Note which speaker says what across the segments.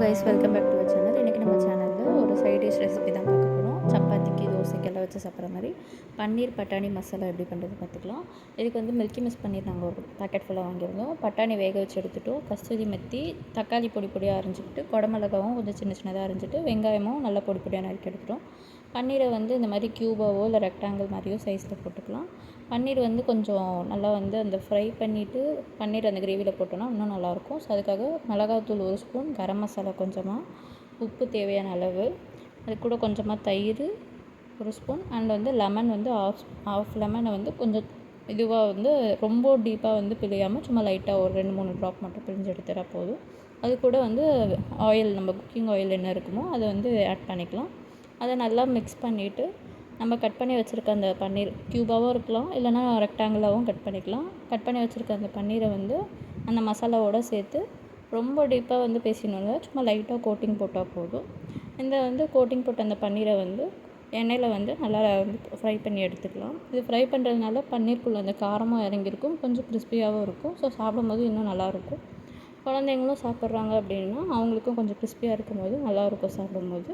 Speaker 1: Guys welcome back to our channel இன்றைக்கி நம்ம சேனலில் ஒரு சைட் டிஷ் ரெசிபி தான் பார்க்க போகிறோம் சப்பாத்திக்கு தோசைக்கெல்லாம் வச்சு சாப்பிட்ற மாதிரி. பன்னீர் பட்டாணி மசாலா எப்படி பண்ணுறது பார்த்துக்கலாம். இதுக்கு வந்து மில்கி மிஸ் பன்னீர் நாங்கள் ஒரு பேக்கெட் ஃபுல்லாக வாங்கியிருந்தோம். பட்டாணி வேக வச்சு எடுத்துட்டோம். கஸ்தூரி மெத்தி தக்காளி பொடி பொடியாக அரிஞ்சிக்கிட்டு குடமிளகாவும் கொஞ்சம் சின்ன சின்னதாக அரிஞ்சிட்டு வெங்காயமும் நல்லா பொடி பொடியாக நறுக்கி எடுத்துட்டோம். பன்னீரை வந்து இந்த மாதிரி க்யூபாவோ இல்லை ரெக்டாங்கிள் மாதிரியோ சைஸில் போட்டுக்கலாம். பன்னீர் வந்து கொஞ்சம் நல்லா வந்து அந்த ஃப்ரை பண்ணிவிட்டு பன்னீர் அந்த கிரேவியில் போட்டோன்னா இன்னும் நல்லாயிருக்கும். ஸோ அதுக்காக மிளகாத்தூள் ஒரு ஸ்பூன் கரம் மசாலா கொஞ்சமாக உப்பு தேவையான அளவு அது கூட கொஞ்சமாக தயிர் ஒரு ஸ்பூன் அண்ட் வந்து லெமன் வந்து ஆஃப் ஆஃப் லெமனை வந்து கொஞ்சம் இதுவாக வந்து ரொம்ப டீப்பாக வந்து பிழியாமல் சும்மா லைட்டாக ஒரு ரெண்டு மூணு ட்ராப் மட்டும் பிழிஞ்சு எடுத்துட்டா போதும். அது கூட வந்து ஆயில் நம்ம குக்கிங் ஆயில் என்ன இருக்குமோ அதை வந்து ஆட் பண்ணிக்கலாம். அதை நல்லா மிக்ஸ் பண்ணிவிட்டு நம்ம கட் பண்ணி வச்சுருக்க அந்த பன்னீர் க்யூபாகவும் இருக்கலாம் இல்லைனா ரெக்டாங்கிளாகவும் கட் பண்ணிக்கலாம். கட் பண்ணி வச்சுருக்க அந்த பன்னீரை வந்து அந்த மசாலாவோடு சேர்த்து ரொம்ப டீப்பாக வந்து பேசினோம்ல சும்மா லைட்டாக கோட்டிங் போட்டால் போதும். இந்த வந்து கோட்டிங் போட்ட அந்த பன்னீரை வந்து எண்ணெயில் வந்து நல்லா வந்து ஃப்ரை பண்ணி எடுத்துக்கலாம். இது ஃப்ரை பண்ணுறதுனால பன்னீருக்குள்ளே அந்த காரமும் இறங்கியிருக்கும் கொஞ்சம் கிறிஸ்பியாகவும் இருக்கும். ஸோ சாப்பிடும்போது இன்னும் நல்லாயிருக்கும். குழந்தைங்களும் சாப்பிட்றாங்க அப்படின்னா அவங்களுக்கும் கொஞ்சம் கிறிஸ்பியாக இருக்கும்போது நல்லாயிருக்கும் சாப்பிடும்போது.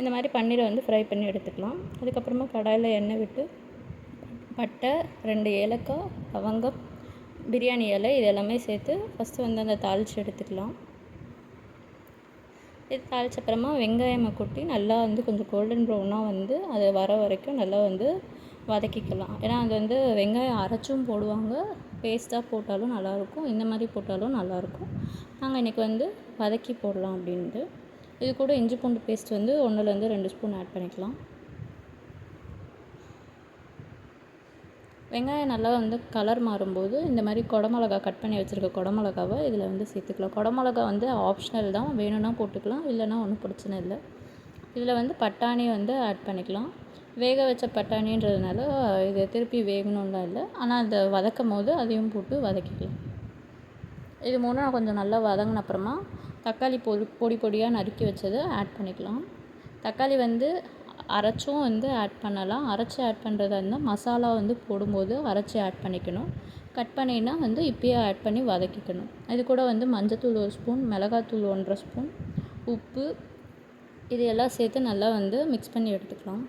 Speaker 1: இந்த மாதிரி பன்னீரை வந்து ஃப்ரை பண்ணி எடுத்துக்கலாம். அதுக்கப்புறமா கடாயில் எண்ணெய் விட்டு பட்டை ரெண்டு ஏலக்காய் லவங்கம் பிரியாணி இலை இது எல்லாமே சேர்த்து ஃபஸ்ட்டு வந்து அந்த தாளித்து எடுத்துக்கலாம். இது தாளிச்ச அப்புறமா வெங்காயமை கொட்டி நல்லா வந்து கொஞ்சம் கோல்டன் ப்ரௌனாக வந்து அது வர வரைக்கும் நல்லா வந்து வதக்கிக்கலாம். ஏன்னா அது வந்து வெங்காயம் அரைச்சும் போடுவாங்க பேஸ்ட்டாக போட்டாலும் நல்லாயிருக்கும் இந்த மாதிரி போட்டாலும் நல்லாயிருக்கும் நாங்கள் இன்றைக்கி வந்து வதக்கி போடலாம் அப்படின்ட்டு. இது கூட இஞ்சி பூண்டு பேஸ்ட் வந்து ஒன்றுலேருந்து ரெண்டு ஸ்பூன் ஆட் பண்ணிக்கலாம். வெங்காயம் நல்லா வந்து கலர் மாறும்போது இந்த மாதிரி குடமிளகா கட் பண்ணி வச்சுருக்க குடமிளகாவை இதில் வந்து சேர்த்துக்கலாம். குடமிளகா வந்து ஆப்ஷனல் தான். வேணும்னா போட்டுக்கலாம் இல்லைனா ஒன்றும் பிரச்சனை இல்லை. இதில் வந்து பட்டாணி வந்து ஆட் பண்ணிக்கலாம். வேக வச்ச பட்டாணின்றதுனால இது திருப்பி வேகணும்லாம் இல்லை. ஆனால் அதை வதக்கும் போது அதையும் போட்டு வதக்கிக்கலாம். இது மூணும் கொஞ்சம் நல்லா வதங்கின அப்புறமா தக்காளி பொடி பொடி பொடியாக நறுக்கி வச்சதை ஆட் பண்ணிக்கலாம். தக்காளி வந்து அரைச்சும் வந்து ஆட் பண்ணலாம். அரைச்சி ஆட் பண்ணுறதா இருந்தால் மசாலா வந்து போடும்போது அரைச்சி ஆட் பண்ணிக்கணும். கட் பண்ணினா வந்து இப்பயே ஆட் பண்ணி வதக்கிக்கணும். இது கூட வந்து மஞ்சத்தூள் ஒரு ஸ்பூன் மிளகாத்தூள் ஒன்றரை ஸ்பூன் உப்பு இது எல்லாம் சேர்த்து நல்லா வந்து மிக்ஸ் பண்ணி எடுத்துக்கலாம்.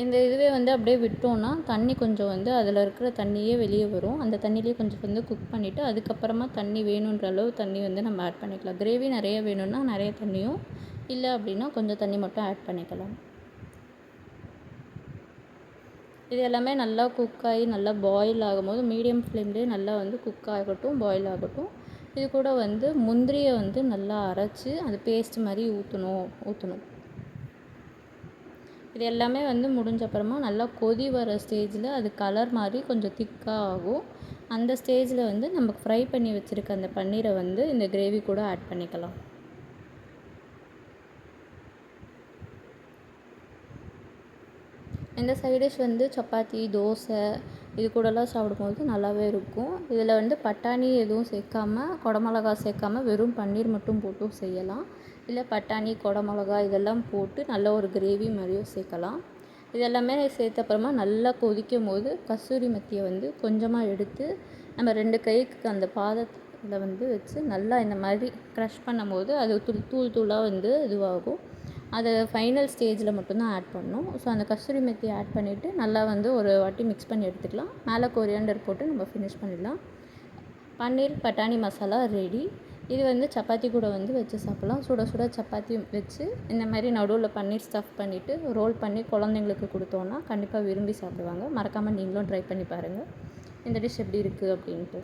Speaker 1: இந்த இதுவே வந்து அப்படியே விட்டோன்னா தண்ணி கொஞ்சம் வந்து அதில் இருக்கிற தண்ணியே வெளியே வரும். அந்த தண்ணியிலே கொஞ்சம் வந்து குக் பண்ணிவிட்டு அதுக்கப்புறமா தண்ணி வேணுன்ற அளவு தண்ணி வந்து நம்ம ஆட் பண்ணிக்கலாம். கிரேவி நிறைய வேணும்னா நிறைய தண்ணியும் இல்லை அப்படின்னா கொஞ்சம் தண்ணி மட்டும் ஆட் பண்ணிக்கலாம். இது எல்லாமே நல்லா குக் ஆகி நல்லா பாயில் ஆகும்போது மீடியம் ஃப்ளேம்லேயே நல்லா வந்து குக் ஆகட்டும் பாயில் ஆகட்டும். இது கூட வந்து முந்திரியை வந்து நல்லா அரைச்சி அது பேஸ்ட் மாதிரி ஊற்றணும் ஊற்றணும் இது எல்லாமே வந்து முடிஞ்ச அப்புறமா நல்லா கொதி வர ஸ்டேஜில் அது கலர் மாதிரி கொஞ்சம் திக்காக ஆகும். அந்த ஸ்டேஜில் வந்து நம்ம ஃப்ரை பண்ணி வச்சுருக்க அந்த பன்னீரை வந்து இந்த கிரேவி கூட ஆட் பண்ணிக்கலாம். இந்த சைட் டிஷ் வந்து சப்பாத்தி தோசை இது கூடலாம் சாப்பிடும்போது நல்லாவே இருக்கும். இதில் வந்து பட்டாணி எதுவும் சேர்க்காம குடமிளகா சேர்க்காம வெறும் பன்னீர் மட்டும் போட்டும் செய்யலாம். இல்லை பட்டாணி குடமிளகா இதெல்லாம் போட்டு நல்ல ஒரு கிரேவி மாதிரியும் சேர்க்கலாம். இதெல்லாமே சேர்த்த அப்புறமா நல்லா கொதிக்கும் போது கஸ்தூரி மெத்தியை வந்து கொஞ்சமாக எடுத்து நம்ம ரெண்டு கைக்கு அந்த பாதத்தில் வந்து வச்சு நல்லா இந்த மாதிரி க்ரஷ் பண்ணும்போது அது தூள் தூள் தூளாக வந்து இதுவாகும். அதை ஃபைனல் ஸ்டேஜில் மட்டும்தான் ஆட் பண்ணணும் ஸோ அந்த கஸ்தூரி மெத்தி ஆட் பண்ணிவிட்டு நல்லா வந்து ஒரு வாட்டி மிக்ஸ் பண்ணி எடுத்துக்கலாம். மேலே கொரியாண்டர் போட்டு நம்ம ஃபினிஷ் பண்ணிடலாம். பன்னீர் பட்டாணி மசாலா ரெடி இது வந்து சப்பாத்தி கூட வந்து வச்சு சாப்பிட்லாம். சுட சுட சப்பாத்தி வச்சு இந்த மாதிரி நடுவில் பன்னீர் ஸ்டஃப் பண்ணிவிட்டு ரோல் பண்ணி குழந்தைங்களுக்கு கொடுத்தோன்னா கண்டிப்பாக விரும்பி சாப்பிடுவாங்க. மறக்காமல் நீங்களும் ட்ரை பண்ணி பாருங்கள் இந்த டிஷ் எப்படி இருக்குது அப்படின்ட்டு.